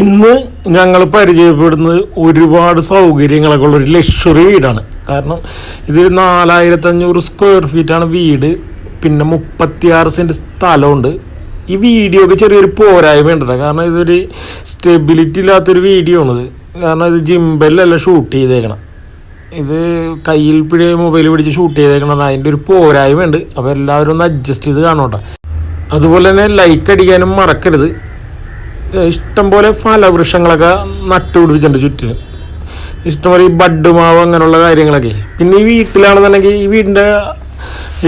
ഇന്ന് ഞങ്ങൾ പരിചയപ്പെടുന്നത് ഒരുപാട് സൗകര്യങ്ങളൊക്കെ ഉള്ള ഒരു ലക്ഷറി വീടാണ്. കാരണം ഇത് നാലായിരത്തി അഞ്ഞൂറ് സ്ക്വയർ ഫീറ്റാണ് വീട്. പിന്നെ മുപ്പത്തിയാറ് സെന്റ് സ്ഥലമുണ്ട്. ഈ വീഡിയോക്ക് ചെറിയൊരു പോരായ്മ ഉണ്ടല്ലോ. കാരണം ഇതൊരു സ്റ്റെബിലിറ്റി ഇല്ലാത്തൊരു വീഡിയോ ആണിത് കാരണം ഇത് ജിമ്പലല്ല ഷൂട്ട് ചെയ്തേക്കണം. ഇത് കയ്യിൽ പിടി മൊബൈൽ പിടിച്ച് ഷൂട്ട് ചെയ്തേക്കണം അതിന്റെ ഒരു പോരായ്മ ഉണ്ട്. അപ്പോൾ എല്ലാവരും ഒന്ന് അഡ്ജസ്റ്റ് ചെയ്ത് കാണോട്ടെ അതുപോലെ തന്നെ ലൈക്ക് അടിക്കാനും മറക്കരുത്. ഇഷ്ടംപോലെ ഫലവൃക്ഷങ്ങളൊക്കെ നട്ടുപിടിപ്പിച്ചിട്ടുണ്ട് ചുറ്റിന്. ഇഷ്ടംപോലെ ഈ ബഡ് മാവ് അങ്ങനെയുള്ള കാര്യങ്ങളൊക്കെ. പിന്നെ ഈ വീട്ടിലാണെന്നുണ്ടെങ്കിൽ ഈ വീടിന്റെ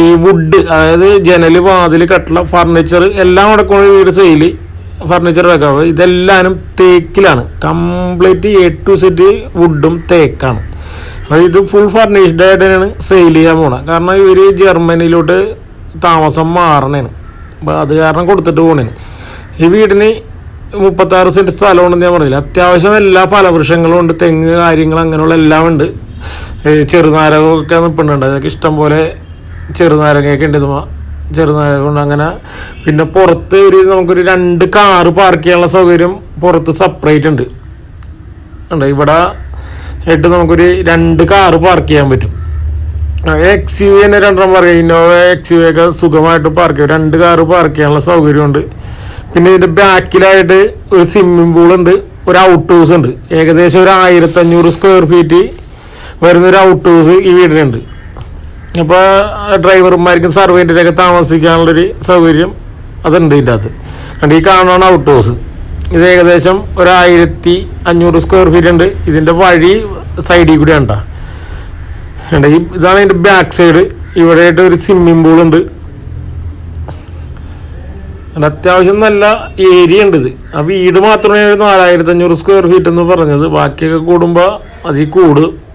ഈ വുഡ് അതായത് ജനൽ വാതിൽ കട്ടില ഫർണിച്ചർ എല്ലാം അടക്കമുള്ള വീട് സെയിൽ ഫർണിച്ചർ അടക്കം ഇതെല്ലാനും തേക്കിലാണ്. കംപ്ലീറ്റ് എ ടു സെറ്റ് വുഡും തേക്കാണ്. അപ്പോൾ ഇത് ഫുൾ ഫർണിഷ്ഡ് ആയിട്ട് തന്നെയാണ് സെയിൽ ചെയ്യാൻ പോണത്. കാരണം ഇവർ ജർമ്മനിയിലോട്ട് താമസം മാറണേന് അപ്പോൾ അത് കാരണം കൊടുത്തിട്ട് പോണേന് ഈ വീടിന് മുപ്പത്താറ് സെന്റ് സ്ഥലമുണ്ടെന്ന് ഞാൻ പറഞ്ഞില്ല? അത്യാവശ്യം എല്ലാ ഫലവൃക്ഷങ്ങളും ഉണ്ട്. തെങ്ങ് കാര്യങ്ങൾ അങ്ങനെയുള്ള എല്ലാം ഉണ്ട്. ചെറുനാരകമൊക്കെ നിൽപ്പുന്നുണ്ട് അതൊക്കെ ഇഷ്ടംപോലെ ചെറുനാരകയൊക്കെ ഉണ്ട്. ഇത് ചെറുനാരക കൊണ്ട് അങ്ങനെ പിന്നെ പുറത്ത് ഒരു നമുക്കൊരു രണ്ട് കാറ് പാർക്ക് ചെയ്യാനുള്ള സൗകര്യം പുറത്ത് സെപ്പറേറ്റ് ഉണ്ട്. ഉണ്ട്. ഇവിടെ ആയിട്ട് നമുക്കൊരു രണ്ട് കാറ് പാർക്ക് ചെയ്യാൻ പറ്റും. എക്സ് യു തന്നെ രണ്ടെണ്ണം പറയാം ഇന്നോവ എക്സ് യു ഒക്കെ സുഖമായിട്ട് പാർക്ക് ചെയ്യും. രണ്ട് കാറ് പാർക്ക് ചെയ്യാനുള്ള സൗകര്യമുണ്ട്. പിന്നെ ഇതിന്റെ ബാക്കിലായിട്ട് ഒരു സ്വിമ്മിംഗ് പൂൾ ഉണ്ട് ഒരു ഔട്ട് ഹൗസ് ഉണ്ട്. ഏകദേശം ഒരു ആയിരത്തഞ്ഞൂറ് സ്ക്വയർ ഫീറ്റ് വരുന്ന ഒരു ഔട്ട് ഹൗസ് ഈ വീടിനുണ്ട്. അപ്പോൾ ഡ്രൈവർമാർക്കും സർവന്റിനൊക്കെ താമസിക്കാനുള്ളൊരു സൗകര്യം അതുണ്ട് ഇതിന്റെ അകത്ത് കണ്ട് ഈ കാണുന്നതാണ് ഔട്ട് ഹൗസ് ഇത് ഏകദേശം ഒരു ആയിരത്തി അഞ്ഞൂറ് സ്ക്വയർ ഫീറ്റ് ഉണ്ട്. ഇതിന്റെ വഴി സൈഡിൽ കൂടെ ഉണ്ടാ ഈ ഇതാണ് ഇതിന്റെ ബാക്ക് സൈഡ് ഇവിടെയായിട്ട് ഒരു സ്വിമ്മിംഗ് പൂൾ ഉണ്ട്. അത് അത്യാവശ്യം നല്ല ഏരിയ ഉണ്ട് ഇത്. ആ വീട് മാത്രമേ നാലായിരത്തി അഞ്ഞൂറ് സ്ക്വയർ ഫീറ്റ് എന്ന് പറഞ്ഞത്. ബാക്കിയൊക്കെ കൂടുമ്പോൾ അതിൽ കൂടും.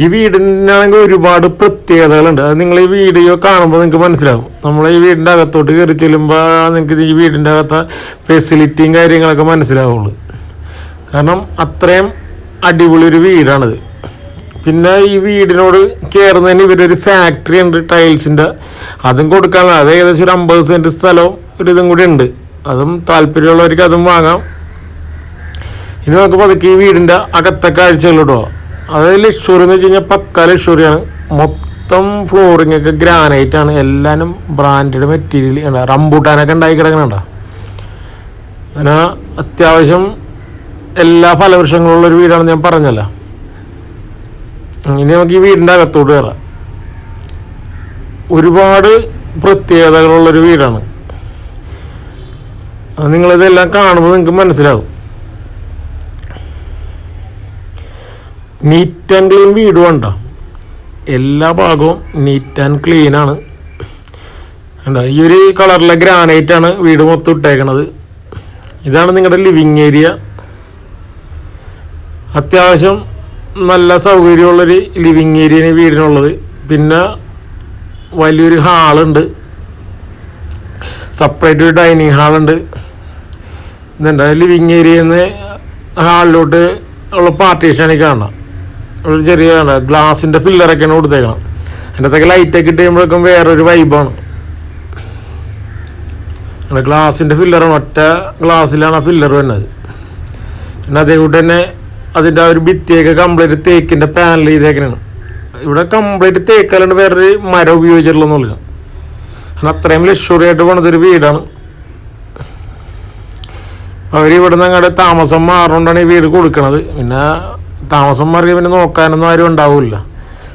ഈ വീടിനാണെങ്കിൽ ഒരുപാട് പ്രത്യേകതകളുണ്ട്. അത് നിങ്ങൾ ഈ വീഡിയോ കാണുമ്പോൾ നിങ്ങൾക്ക് മനസ്സിലാവും. നമ്മൾ ഈ വീടിന്റെ അകത്തോട്ട് കയറി ചെല്ലുമ്പോൾ നിങ്ങൾക്ക് ഈ വീടിന്റെ അകത്തെ ഫെസിലിറ്റിയും കാര്യങ്ങളൊക്കെ മനസ്സിലാവുള്ളൂ. കാരണം അത്രയും അടിപൊളി ഒരു വീടാണിത്. പിന്നെ ഈ വീടിനോട് കയറുന്നതിന് ഇവരൊരു ഫാക്ടറി ഉണ്ട് ടൈൽസിന്റെ അതും കൊടുക്കാനുള്ള അത് ഏകദേശം ഒരു അമ്പത് സെന്റ് സ്ഥലവും ഒരു ഇതും കൂടി ഉണ്ട്. അതും താല്പര്യമുള്ളവർക്ക് അതും വാങ്ങാം. ഇനി നമുക്ക് പതുക്കെ ഈ വീടിന്റെ അകത്തെ കാഴ്ചകളിട്ടോ അത് ലക്ഷറി എന്ന് വെച്ച് കഴിഞ്ഞാൽ പക്ക ലക്ഷറിയാണ്. മൊത്തം ഫ്ലോറിംഗ് ഒക്കെ ഗ്രാനൈറ്റ് ആണ്. എല്ലാനും ബ്രാൻഡഡ് മെറ്റീരിയൽ റംബൂട്ടാനൊക്കെ ഉണ്ടായി കിടക്കണുണ്ടോ അങ്ങനെ അത്യാവശ്യം എല്ലാ ഫലവൃക്ഷങ്ങളുള്ള ഒരു വീടാണെന്ന് ഞാൻ പറഞ്ഞല്ലോ. ഇനി നമുക്ക് ഈ വീടിന്റെ അകത്തോട്ട് കയറാം ഒരുപാട് പ്രത്യേകതകളുള്ളൊരു വീടാണ്. അത് നിങ്ങളിതെല്ലാം കാണുമ്പോൾ നിങ്ങൾക്ക് മനസ്സിലാവും. നീറ്റ് ആൻഡ് ക്ലീൻ വീട് വേണ്ട. എല്ലാ ഭാഗവും നീറ്റ് ആൻഡ് ക്ലീൻ ആണ്. കണ്ടോ? ഈ ഒരു കളറിലെ ആണ് വീട് മൊത്തം ഇട്ടേക്കണത്. ഇതാണ് നിങ്ങളുടെ ലിവിങ് ഏരിയ അത്യാവശ്യം നല്ല സൗകര്യമുള്ളൊരു ലിവിങ് ഏരിയ വീടിനുള്ളത്. പിന്നെ വലിയൊരു ഹാളുണ്ട് സെപ്പറേറ്റ് ഒരു ഡൈനിങ് ഹാളുണ്ട് ഇതുണ്ട് ലിവിങ് ഏരിയയിൽ നിന്ന് ഹാളിലോട്ട് ഉള്ള പാർട്ടീഷനാണ് കാണാം. ഒരു ചെറിയ ഗ്ലാസിന്റെ ഫില്ലറൊക്കെയാണ് കൊടുത്തേക്കണം അതിന്റെ അകത്തൊക്കെ ലൈറ്റൊക്കെ ഇട്ട് കഴിയുമ്പോഴേക്കും വേറൊരു വൈബാണ് ഗ്ലാസിന്റെ ഫില്ലറാണ് ഒറ്റ ഗ്ലാസ്സിലാണ് ആ ഫില്ലർ വരുന്നത്. പിന്നെ അതേ കൂട്ടി തന്നെ അതിന്റെ ഒരു ഭിത്തിയൊക്കെ കംപ്ലീറ്റ് തേക്കിന്റെ പാനൽ ചെയ്തേക്കണാണ്. ഇവിടെ കംപ്ലീറ്റ് തേക്കല്ലാണ്ട് വേറൊരു മരം ഉപയോഗിച്ചിട്ടുള്ളതെന്നുള്ളത് കാരണം അത്രയും ലക്ഷറി ആയിട്ട് പണിതൊരു വീടാണ്. അവർ ഇവിടെ നിന്ന് അങ്ങോട്ട് താമസം മാറുകൊണ്ടാണ് ഈ വീട് കൊടുക്കണത്. പിന്നെ താമസം മാറി പിന്നെ നോക്കാനൊന്നും ആരും ഉണ്ടാവില്ല.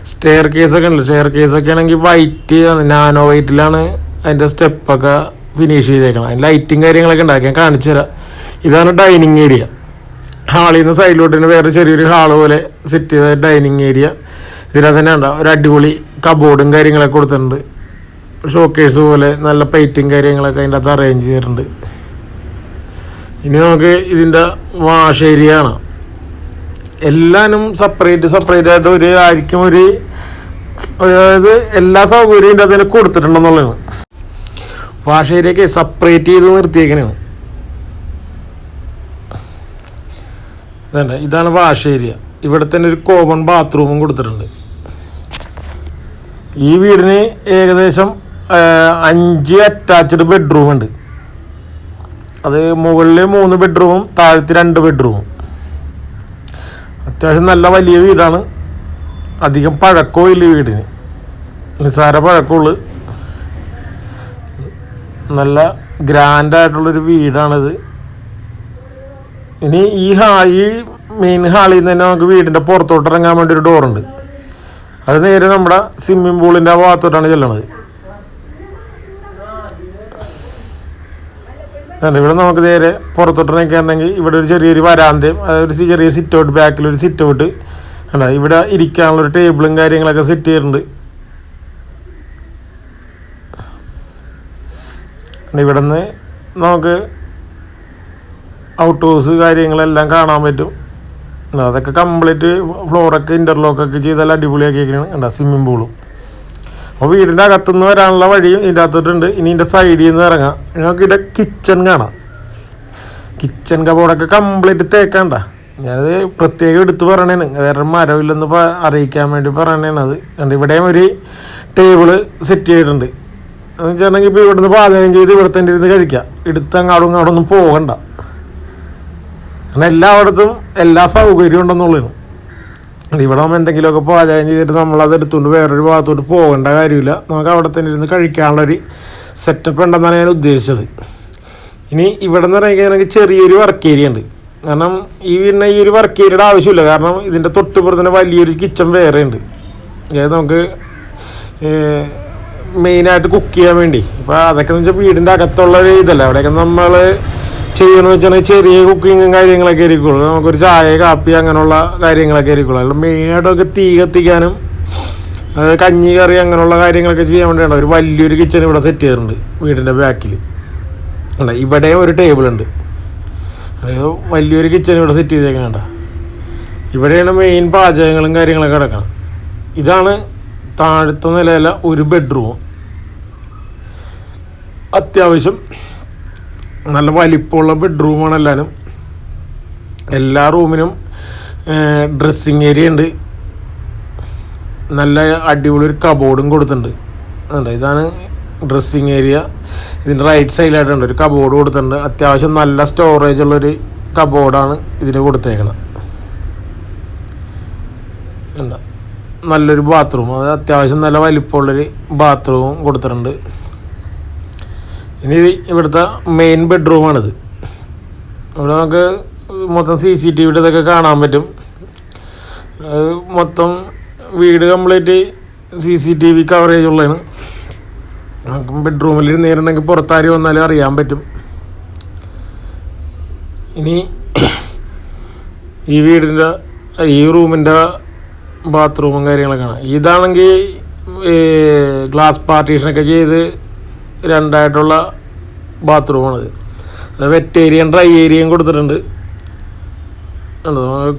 സ്റ്റെയർ കേസൊക്കെ ഉണ്ട്. സ്റ്റെയർ കേസൊക്കെ ആണെങ്കിൽ വൈറ്റ് നാനോ വൈറ്റിലാണ് അതിന്റെ സ്റ്റെപ്പൊക്കെ ഫിനിഷ് ചെയ്തേക്കണം അതിന് ലൈറ്റും കാര്യങ്ങളൊക്കെ ഉണ്ടാക്കി. ഞാൻ കാണിച്ചു തരാം ഇതാണ് ഡൈനിങ് ഏരിയ ഹാളിൽ നിന്ന് സൈഡിലോട്ട് തന്നെ വേറെ ചെറിയൊരു ഹാൾ പോലെ സെറ്റ് ചെയ്ത ഡൈനിങ് ഏരിയ ഇതിനകത്ത് തന്നെ ഉണ്ടാവും ഒരു അടിപൊളി കബോർഡും കാര്യങ്ങളൊക്കെ കൊടുത്തിട്ടുണ്ട്. ഷോക്കേഴ്സ് പോലെ നല്ല പെയിറ്റും കാര്യങ്ങളൊക്കെ അതിന്റെ അകത്ത് അറേഞ്ച് ചെയ്തിട്ടുണ്ട്. ഇനി നമുക്ക് ഇതിന്റെ വാഷ് ഏരിയ ആണ് എല്ലാനും സെപ്പറേറ്റ് സെപ്പറേറ്റ് ആയിട്ട് ഒരു ആയിരിക്കും ഒരു അതായത് എല്ലാ സൗകര്യവും അതിന് കൊടുത്തിട്ടുണ്ടെന്നുള്ളതാണ്. വാഷ് ഏരിയക്ക് സെപ്പറേറ്റ് ചെയ്ത് നിർത്തിയേക്കണാണ് ഇതന്നെ ഇതാണ് വാഷ് ഏരിയ. ഇവിടെ തന്നെ ഒരു കോമൺ ബാത്റൂമും കൊടുത്തിട്ടുണ്ട്. ഈ വീടിന് ഏകദേശം അഞ്ച് അറ്റാച്ച്ഡ് ബെഡ്റൂം ഉണ്ട്. അത് മുകളിൽ മൂന്ന് ബെഡ്റൂമും താഴത്ത് രണ്ട് ബെഡ്റൂമും അത്യാവശ്യം നല്ല വലിയ വീടാണ്. അധികം പഴക്കവും ഇല്ല വീടിന്. നിസ്സാര പഴക്കമുള്ളു. നല്ല ഗ്രാൻഡായിട്ടുള്ളൊരു വീടാണിത്. ഇനി ഈ ഹാ ഈ മെയിൻ ഹാളിൽ നിന്ന് തന്നെ നമുക്ക് വീടിന്റെ പുറത്തോട്ട് ഇറങ്ങാൻ വേണ്ടി ഒരു ഡോറുണ്ട് അത് നേരെ നമ്മുടെ സ്വിമ്മിംഗ് പൂളിന്റെ ആ ഭാഗത്തോട്ടാണ് ചെല്ലണത്. ഇവിടെ നമുക്ക് നേരെ പുറത്തോട്ട് ഇറങ്ങിക്കാണെങ്കിൽ ഇവിടെ ഒരു ചെറിയൊരു വരാന്തയും ഒരു ചെറിയ സിറ്റ് ഔട്ട് ബാക്കിൽ ഒരു സിറ്റ് ഔട്ട് കണ്ടോ ഇവിടെ ഇരിക്കാനുള്ള ഒരു ടേബിളും കാര്യങ്ങളൊക്കെ സെറ്റ് ചെയ്തിട്ടുണ്ട്. ഇവിടെ നിന്ന് നമുക്ക് ഔട്ട് ഹൗസ് കാര്യങ്ങളെല്ലാം കാണാൻ പറ്റും. അതൊക്കെ കംപ്ലീറ്റ് ഫ്ലോറൊക്കെ ഇന്റർലോക്കൊക്കെ ചെയ്താൽ അടിപൊളിയാക്കിയിരിക്കുകയാണ് ഉണ്ടാ സ്വിമ്മിംഗ് പൂളും അപ്പോൾ വീടിന്റെ അകത്തുനിന്ന് വരാനുള്ള വഴിയും ഇതിന്റെ അകത്തോട്ടുണ്ട്. ഇനി ഇതിന്റെ സൈഡിൽ നിന്ന് ഇറങ്ങാം. ഞങ്ങൾക്ക് ഇതിന്റെ കിച്ചൺ കാണാം. കിച്ചൺ കബോർഡൊക്കെ കംപ്ലീറ്റ് തേക്കണ്ട. ഞാനത് പ്രത്യേകം എടുത്ത് പറയണേന്. വേറെ മരമില്ലെന്ന് പ- അറിയിക്കാൻ വേണ്ടി പറയണേന്ന് അത്. കണ്ട് ഇവിടെയും ഒരു ടേബിൾ സെറ്റ് ചെയ്തിട്ടുണ്ട്. എന്ന് വെച്ചിട്ടുണ്ടെങ്കിൽ ഇപ്പോൾ ഇവിടുന്ന് പാചകം ചെയ്ത് ഇവിടെ തന്നെ ഇരുന്ന് കഴിക്കാം. എടുത്ത് അങ്ങാടും ഇങ്ങോട്ടൊന്നും പോകണ്ട. കാരണം എല്ലായിടത്തും എല്ലാ സൗകര്യവും ഉണ്ടെന്നുള്ളതാണ്. ഇവിടെ നമ്മൾ എന്തെങ്കിലുമൊക്കെ പാചകം ചെയ്തിട്ട് നമ്മളത് എടുത്തുകൊണ്ട് വേറൊരു ഭാഗത്തോട്ട് പോകേണ്ട കാര്യമില്ല. നമുക്ക് അവിടെ തന്നെ ഇരുന്ന് കഴിക്കാനുള്ളൊരു സെറ്റപ്പ് ഉണ്ടെന്നാണ് ഞാൻ ഉദ്ദേശിച്ചത്. ഇനി ഇവിടെ നിന്ന് ഇറങ്ങിക്കഴിഞ്ഞാൽ ചെറിയൊരു വർക്ക് ഏരിയ ഉണ്ട്. കാരണം ഈ പിന്നെ ഈ ഒരു വർക്ക് ഏരിയയുടെ ആവശ്യമില്ല. കാരണം ഇതിന്റെ തൊട്ടുപുറത്തിന് വലിയൊരു കിച്ചൺ വേറെ ഉണ്ട്. അതായത് നമുക്ക് മെയിനായിട്ട് കുക്ക് ചെയ്യാൻ വേണ്ടി. ഇപ്പോൾ അതൊക്കെ എന്ന് വെച്ചാൽ വീടിന്റെ അകത്തുള്ള ഒരു ഇതല്ല. അവിടെയൊക്കെ നമ്മൾ ചെയ്യണമെന്ന് വെച്ചാൽ ചെറിയ കുക്കിങ്ങും കാര്യങ്ങളൊക്കെ ആയിരിക്കുള്ളൂ. നമുക്കൊരു ചായ കാപ്പി അങ്ങനെയുള്ള കാര്യങ്ങളൊക്കെ ആയിരിക്കുള്ളൂ. അല്ല മെയിനായിട്ടൊക്കെ തീ കത്തിക്കാനും അത് കഞ്ഞി കറി അങ്ങനെയുള്ള കാര്യങ്ങളൊക്കെ ചെയ്യാൻ വേണ്ടിയാണ്. ഒരു വലിയൊരു കിച്ചൺ ഇവിടെ സെറ്റ് ചെയ്തിട്ടുണ്ട് വീടിന്റെ ബാക്കിൽ അല്ല ഇവിടെ ഒരു ടേബിൾ ഉണ്ട്. വലിയൊരു കിച്ചൺ ഇവിടെ സെറ്റ് ചെയ്തേക്കുന്നുണ്ട് ഇവിടെയാണ് മെയിൻ പാചകങ്ങളും കാര്യങ്ങളൊക്കെ കിടക്കണം ഇതാണ് താഴത്തെ നിലയിലെ ഒരു ബെഡ്റൂം അത്യാവശ്യം നല്ല വലിപ്പമുള്ള ബെഡ്റൂമാണ് എല്ലാവരും എല്ലാ റൂമിനും ഡ്രസ്സിങ് ഏരിയ ഉണ്ട്. നല്ല അടിപൊളി ഒരു കബോർഡും കൊടുത്തിട്ടുണ്ട്. അതുണ്ട് ഇതാണ് ഡ്രസ്സിങ് ഏരിയ ഇതിന്റെ റൈറ്റ് സൈഡിലായിട്ടുണ്ട് ഒരു കബോർഡ് കൊടുത്തിട്ടുണ്ട്. അത്യാവശ്യം നല്ല സ്റ്റോറേജ് ഉള്ളൊരു കബോർഡാണ് ഇതിന് കൊടുത്തേക്കണം ഉണ്ട് നല്ലൊരു ബാത്റൂം അത് അത്യാവശ്യം നല്ല വലിപ്പമുള്ളൊരു ബാത്റൂമും കൊടുത്തിട്ടുണ്ട്. ഇനി ഇവിടുത്തെ മെയിൻ ബെഡ്റൂമാണിത് ഇവിടെ നമുക്ക് മൊത്തം സി സി ടി വിയുടെ ഇതൊക്കെ കാണാൻ പറ്റും. മൊത്തം വീട് complete C C T V coverage ഉള്ളതാണ്. നമുക്ക് ബെഡ്റൂമിൽ നേരിടണമെങ്കിൽ പുറത്താരി വന്നാലും അറിയാൻ പറ്റും. ഇനി ഈ വീടിന്റെ ഈ റൂമിന്റെ ബാത്റൂമും കാര്യങ്ങളൊക്കെ കാണാം. ഇതാണെങ്കിൽ ഗ്ലാസ് പാർട്ടീഷനൊക്കെ ചെയ്ത് രണ്ടായിട്ടുള്ള ബാത്റൂമാണിത് വെറ്റ് ഡ്രൈ ഏരിയയും കൊടുത്തിട്ടുണ്ട്?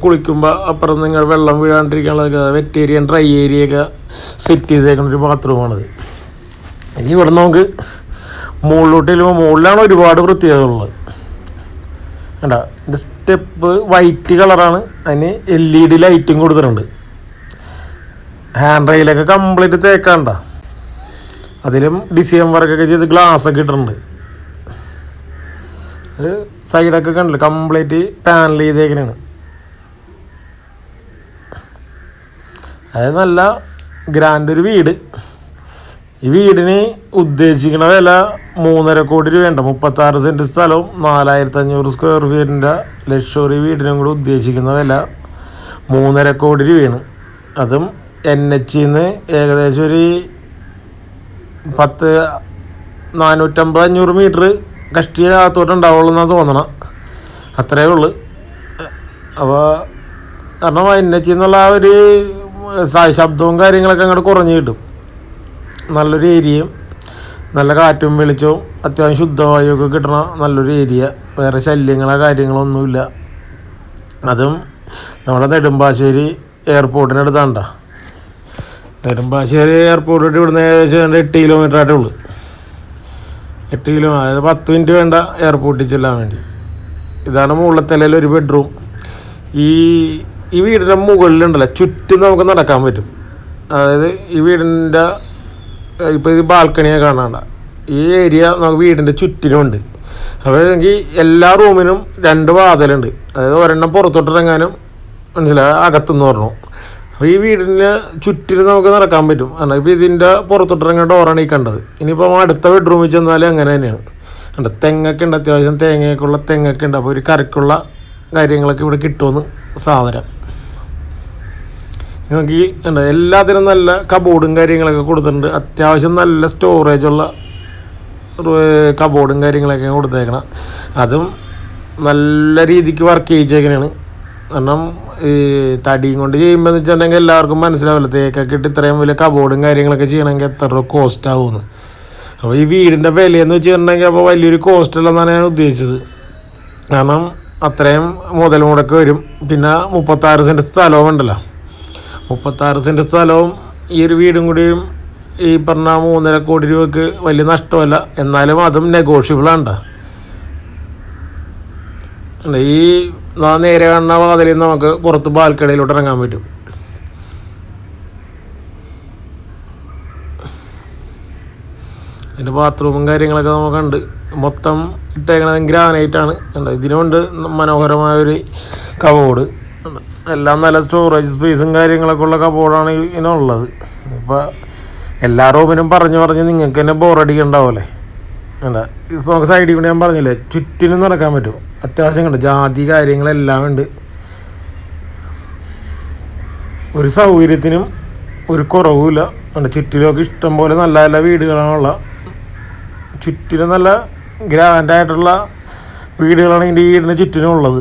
കുളിക്കുമ്പോൾ അപ്പുറം നിങ്ങൾ വെള്ളം വീഴാണ്ടിരിക്കാനുള്ള വെറ്റ് ഡ്രൈ ഏരിയയൊക്കെ സെറ്റ് ചെയ്തേക്കുന്ന ഒരു ബാത്റൂമാണിത് ഇനി ഇവിടെ നമുക്ക് മുകളിലോട്ട് ചെല്ലുമ്പോൾ മുകളിലാണ് ഒരുപാട് പ്രത്യേകതകളുള്ളത് കണ്ട? ഇതിന്റെ സ്റ്റെപ്പ് വൈറ്റ് കളറാണ്. അതിന് എൽ ഇ ഡി ലൈറ്റും കൊടുത്തിട്ടുണ്ട്. ഹാൻഡ് റെയിലൊക്കെ കംപ്ലീറ്റ് തേക്കാണ്ട. അതിലും ഡിസൈൻ വർക്കൊക്കെ ചെയ്ത് ഗ്ലാസ് ഒക്കെ ഇട്ടിട്ടുണ്ട്. അത് സൈഡൊക്കെ കണ്ടില്ല? കംപ്ലീറ്റ് പാനൽ ചെയ്തേക്കണാണ്. അത് നല്ല ഗ്രാൻഡ് ഒരു വീട്. ഈ വീടിന് ഉദ്ദേശിക്കുന്ന വില മൂന്നര കോടി രൂപയുണ്ട്. മുപ്പത്താറ് സെന്റ് സ്ഥലവും നാലായിരത്തി അഞ്ഞൂറ് സ്ക്വയർ ഫീറ്റിന്റെ ലക്ഷറി വീടിനും കൂടി ഉദ്ദേശിക്കുന്ന വില മൂന്നര കോടി രൂപയാണ്. അതും എൻ എച്ചിന്ന് ഏകദേശം ഒരു പത്ത് നാനൂറ്റമ്പത് അഞ്ഞൂറ് മീറ്റർ കഷ്ടിയുടെ അകത്തോട്ട് ഉണ്ടാവുള്ളൂ എന്നാണ് തോന്നണം. അത്രയേ ഉള്ളു. അപ്പോൾ കാരണം എൻ എന്നുള്ള ആ ഒരു ശബ്ദവും കാര്യങ്ങളൊക്കെ അങ്ങോട്ട് കുറഞ്ഞു കിട്ടും. നല്ലൊരു ഏരിയയും നല്ല കാറ്റും വെളിച്ചവും അത്യാവശ്യം ശുദ്ധവായുവൊക്കെ കിട്ടണ നല്ലൊരു ഏരിയ. വേറെ ശല്യങ്ങളോ കാര്യങ്ങളോ ഒന്നുമില്ല. അതും നമ്മുടെ നെടുമ്പാശ്ശേരി എയർപോർട്ടിനടുത്താണ്ട. നെടുമ്പാശ്ശേരി എയർപോർട്ടിട്ട് ഇവിടുന്ന് ഏകദേശം എന്റെ എട്ട് കിലോമീറ്റർ ആയിട്ടേ ഉള്ളൂ. എട്ട് കിലോ അതായത് പത്ത് മിനിറ്റ് വേണ്ട എയർപോർട്ടിൽ ചെല്ലാൻ വേണ്ടി. ഇതാണ് മുകളിലത്തലയിൽ ഒരു ബെഡ്റൂം ഈ ഈ വീടിന്റെ മുകളിലുണ്ടല്ലോ ചുറ്റും നമുക്ക് നടക്കാൻ പറ്റും. അതായത് ഈ വീടിന്റെ ഇപ്പോൾ ഇത് ബാൽക്കണിയെ കാണാണ്ട ഈ ഏരിയ നമുക്ക് വീടിന്റെ ചുറ്റിനുമുണ്ട് അപ്പോൾ എനിക്ക് എല്ലാ റൂമിനും രണ്ട് വാതിലുണ്ട്. അതായത് ഒരെണ്ണം പുറത്തോട്ടിറങ്ങാനും മനസ്സിലായ അകത്തെന്ന് പറഞ്ഞു അപ്പോൾ ഈ വീടിന് ചുറ്റിലും നമുക്ക് നടക്കാൻ പറ്റും. കാരണം ഇപ്പോൾ ഇതിന്റെ പുറത്തോട്ടിറങ്ങിയ ഡോറാണ് ഈ കണ്ടത്. ഇനിയിപ്പോൾ അടുത്ത ബെഡ്റൂമിൽ ചെന്നാലും അങ്ങനെ തന്നെയാണ്. അല്ല തെങ്ങൊക്കെ ഉണ്ട് അത്യാവശ്യം തേങ്ങയൊക്കെയുള്ള തെങ്ങൊക്കെ ഉണ്ട്. അപ്പോൾ ഒരു കറിക്കുള്ള കാര്യങ്ങളൊക്കെ ഇവിടെ കിട്ടുമെന്ന് സാധനം. നമുക്ക് ഈ ഉണ്ട് എല്ലാത്തിനും നല്ല കബോർഡും കാര്യങ്ങളൊക്കെ കൊടുത്തിട്ടുണ്ട്. അത്യാവശ്യം നല്ല സ്റ്റോറേജുള്ള കബോർഡും കാര്യങ്ങളൊക്കെ കൊടുത്തേക്കണം. അതും നല്ല രീതിക്ക് വർക്ക് ചെയ്യിച്ചേക്കണാണ്. കാരണം ഈ തടിയും കൊണ്ട് ചെയ്യുമ്പോൾ എന്ന് വെച്ചിട്ടുണ്ടെങ്കിൽ എല്ലാവർക്കും മനസ്സിലാവില്ല. തേക്കൊക്കെ ഇട്ട് ഇത്രയും വലിയ കബോർഡും കാര്യങ്ങളൊക്കെ ചെയ്യണമെങ്കിൽ എത്ര രൂപ കോസ്റ്റ് ആവുമെന്ന് അപ്പോൾ ഈ വീടിന്റെ വിലയെന്ന് വെച്ചിട്ടുണ്ടെങ്കിൽ അപ്പോൾ വലിയൊരു കോസ്റ്റ് അല്ലെന്നാണ് ഞാൻ ഉദ്ദേശിച്ചത്. കാരണം അത്രയും മുതൽ മുടക്ക് വരും. പിന്നെ മുപ്പത്താറ് സെന്റ് സ്ഥലവും ഉണ്ടല്ലോ. മുപ്പത്താറ് സെന്റ് സ്ഥലവും ഈ ഒരു വീടും കൂടിയും ഈ പറഞ്ഞ മൂന്നര കോടി രൂപയ്ക്ക് വലിയ നഷ്ടമല്ല. എന്നാലും അതും നെഗോഷ്യബിളാണ്ട ഈ നാ നേരെ കാണുന്ന വാതിലിൽ നിന്ന് നമുക്ക് പുറത്ത് ബാൽക്കണിയിലോട്ട് ഇറങ്ങാൻ പറ്റും. അതിന്റെ ബാത്റൂമും കാര്യങ്ങളൊക്കെ നമുക്കുണ്ട് മൊത്തം ഇട്ടേക്കണത് ഗ്രാനൈറ്റാണ് ഉണ്ട് ഇതിനുണ്ട് മനോഹരമായൊരു കബോർഡ് എല്ലാം നല്ല സ്റ്റോറേജ് സ്പേസും കാര്യങ്ങളൊക്കെ ഉള്ള കബോർഡാണ് ഇതിനുള്ളത്. ഇപ്പോൾ എല്ലാ റൂമിനും പറഞ്ഞു പറഞ്ഞ് നിങ്ങൾക്ക് തന്നെ ബോറടിക്കണ്ടാവല്ലേ അല്ല ഇത് നമുക്ക് സൈഡിൽ കൂടി ഞാൻ പറഞ്ഞില്ലേ ചുറ്റിനും നടക്കാൻ പറ്റും. അത്യാവശ്യം കണ്ട് ജാതി കാര്യങ്ങളെല്ലാം ഉണ്ട്. ഒരു സൗകര്യത്തിനും ഒരു കുറവുമില്ല. ഉണ്ട് ചുറ്റിലൊക്കെ ഇഷ്ടം പോലെ നല്ല നല്ല വീടുകളാണുള്ള ചുറ്റിലും നല്ല ഗ്രാൻഡായിട്ടുള്ള വീടുകളാണ് എന്റെ വീടിന് ചുറ്റിനും ഉള്ളത്.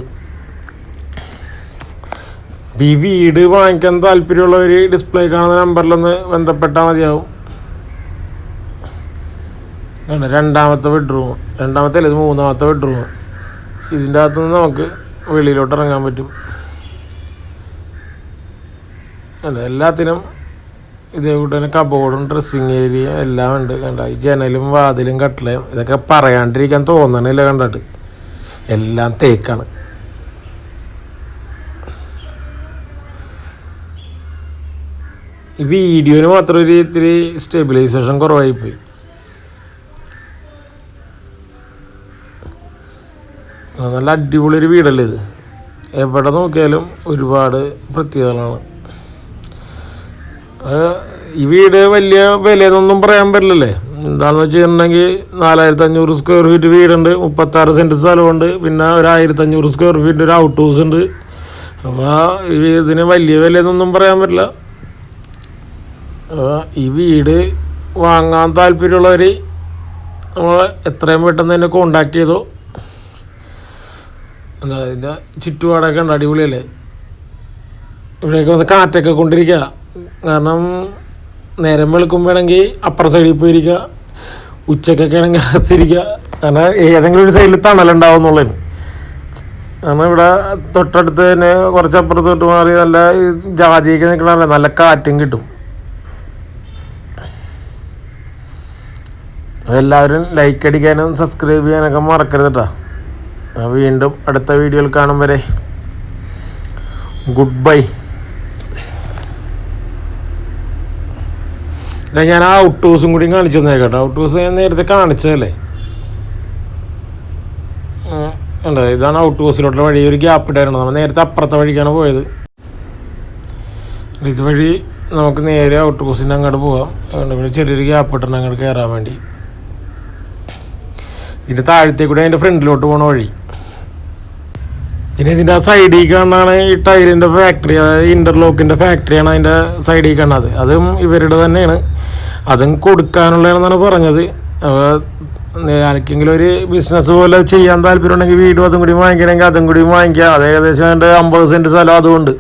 ഈ വീട് വാങ്ങിക്കാൻ താല്പര്യമുള്ളവർ ഡിസ്പ്ലേ കാണുന്ന നമ്പറിലൊന്ന് ബന്ധപ്പെട്ടാൽ മതിയാവും. ആണ്. രണ്ടാമത്തെ ബെഡ്റൂം രണ്ടാമത്തെ അല്ല? ഇത് മൂന്നാമത്തെ ബെഡ്റൂം ഇതിന്റെ അകത്തുനിന്ന് നമുക്ക് വെളിയിലോട്ട് ഇറങ്ങാൻ പറ്റും. അല്ല എല്ലാത്തിനും ഇതേ കൂട്ട് തന്നെ കബോർഡും ഡ്രസ്സിങ് ഏരിയയും എല്ലാം ഉണ്ട്. കണ്ട? ഈ ജനലും വാതിലും കട്ടിലയും ഇതൊക്കെ പറയാണ്ടിരിക്കാൻ തോന്നണില്ല കണ്ടിട്ട്. എല്ലാം തേക്കാണ്. ഈ വീഡിയോന് മാത്രം ഒരു ഇത്തിരി സ്റ്റെബിലൈസേഷൻ കുറവായിപ്പോയി. നല്ല അടിപൊളി ഒരു വീടല്ലേ ഇത്? എവിടെ നോക്കിയാലും ഒരുപാട് പ്രത്യേകതകളാണ്. ഈ വീട് വലിയ വിലയെന്നൊന്നും പറയാൻ പറ്റില്ലല്ലേ? എന്താണെന്ന് വെച്ചിട്ടുണ്ടെങ്കിൽ നാലായിരത്തി അഞ്ഞൂറ് സ്ക്വയർ ഫീറ്റ് വീടുണ്ട് മുപ്പത്താറ് സെന്റ് സ്ഥലമുണ്ട് പിന്നെ ഒരു ആയിരത്തി അഞ്ഞൂറ് സ്ക്വയർ ഫീറ്റ് ഒരു ഔട്ട് ഹൗസ് ഉണ്ട് അപ്പോൾ ഇതിന് വലിയ വിലയെന്നൊന്നും പറയാൻ പറ്റില്ല. ഈ വീട് വാങ്ങാൻ താല്പര്യമുള്ളവർ നമ്മൾ എത്രയും പെട്ടെന്ന് തന്നെ കോണ്ടാക്ട് ചെയ്തോ എന്താ ഇതിന്റെ ചുറ്റുപാടൊക്കെ ഉണ്ട് അടിപൊളിയല്ലേ? ഇവിടെയൊക്കെ വന്ന് കാറ്റൊക്കെ കൊണ്ടിരിക്കുക കാരണം നേരം വെളുക്കുമ്പോഴാണെങ്കിൽ അപ്പുറ സൈഡിൽ പോയിരിക്കുക ഉച്ചക്കൊക്കെ ആണെങ്കിൽ അകത്തിരിക്കുക കാരണം ഏതെങ്കിലും ഒരു സൈഡിൽ തണലുണ്ടാവും എന്നുള്ളതിന്. കാരണം ഇവിടെ തൊട്ടടുത്ത് തന്നെ കുറച്ചപ്പുറത്ത് തൊട്ട് മാറി നല്ല ജാതിയൊക്കെ നിൽക്കണമല്ലേ നല്ല കാറ്റും കിട്ടും. എല്ലാവരും ലൈക്ക് അടിക്കാനും സബ്സ്ക്രൈബ് ചെയ്യാനൊക്കെ മറക്കരുത് കേട്ടോ വീണ്ടും അടുത്ത വീഡിയോയിൽ കാണും വരെ. ഗുഡ് ബൈ ഞാൻ ആ ഔട്ട് ഹൗസും കൂടി കാണിച്ചു കേട്ടോ. ഔട്ട് ഹൗസ് ഞാൻ നേരത്തെ കാണിച്ചതല്ലേ? ഉണ്ടോ ഇതാണ് ഔട്ട് ഹൗസിലോട്ടുള്ള വഴി ഒരു ഗ്യാപ്പ് ഇട്ടായിരുന്നു. നമ്മൾ നേരത്തെ അപ്പുറത്തെ വഴിക്കാണ് പോയത്. ഇതുവഴി നമുക്ക് നേരെ ഔട്ട് ഹൗസിന്റെ അങ്ങോട്ട് പോകാം അതുകൊണ്ട് ഇവിടെ ചെറിയൊരു ഗ്യാപ്പ് ഇട്ടുണ്ട് അങ്ങോട്ട് കയറാൻ വേണ്ടി. ഇതിന്റെ താഴത്തേക്കൂടെ കൂടെ അതിന്റെ ഫ്രണ്ടിലോട്ട് പോകണ വഴി. പിന്നെ ഇതിന്റെ ആ സൈഡിൽ കാണാണ് ഈ ടൈലിന്റെ ഫാക്ടറി അതായത് ഇന്റർലോക്കിന്റെ ഫാക്ടറിയാണ് അതിന്റെ സൈഡിൽ കാണുന്നത് അതും ഇവരുടെ തന്നെയാണ്. അതും കൊടുക്കാനുള്ളതാണെന്നാണ് പറഞ്ഞത്. അപ്പോൾ ആർക്കെങ്കിലും ഒരു ബിസിനസ് പോലെ ചെയ്യാൻ താല്പര്യം ഉണ്ടെങ്കിൽ വീടും അതും കൂടി വാങ്ങിക്കണമെങ്കിൽ അതും കൂടി വാങ്ങിക്കാം. അത് ഏകദേശം അതിന്റെ അമ്പത് സെന്റ് സ്ഥലം അതുകൊണ്ട്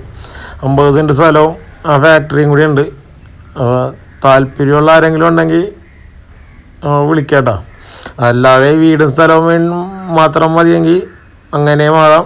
അമ്പത് സെന്റ് സ്ഥലവും ആ ഫാക്ടറിയും കൂടി ഉണ്ട്. അപ്പോൾ താല്പര്യമുള്ള ആരെങ്കിലും ഉണ്ടെങ്കിൽ വിളിക്കാട്ടോ. അല്ലാതെ വീടും സ്ഥലവും മാത്രം മതിയെങ്കിൽ അങ്ങനെ ആകാം.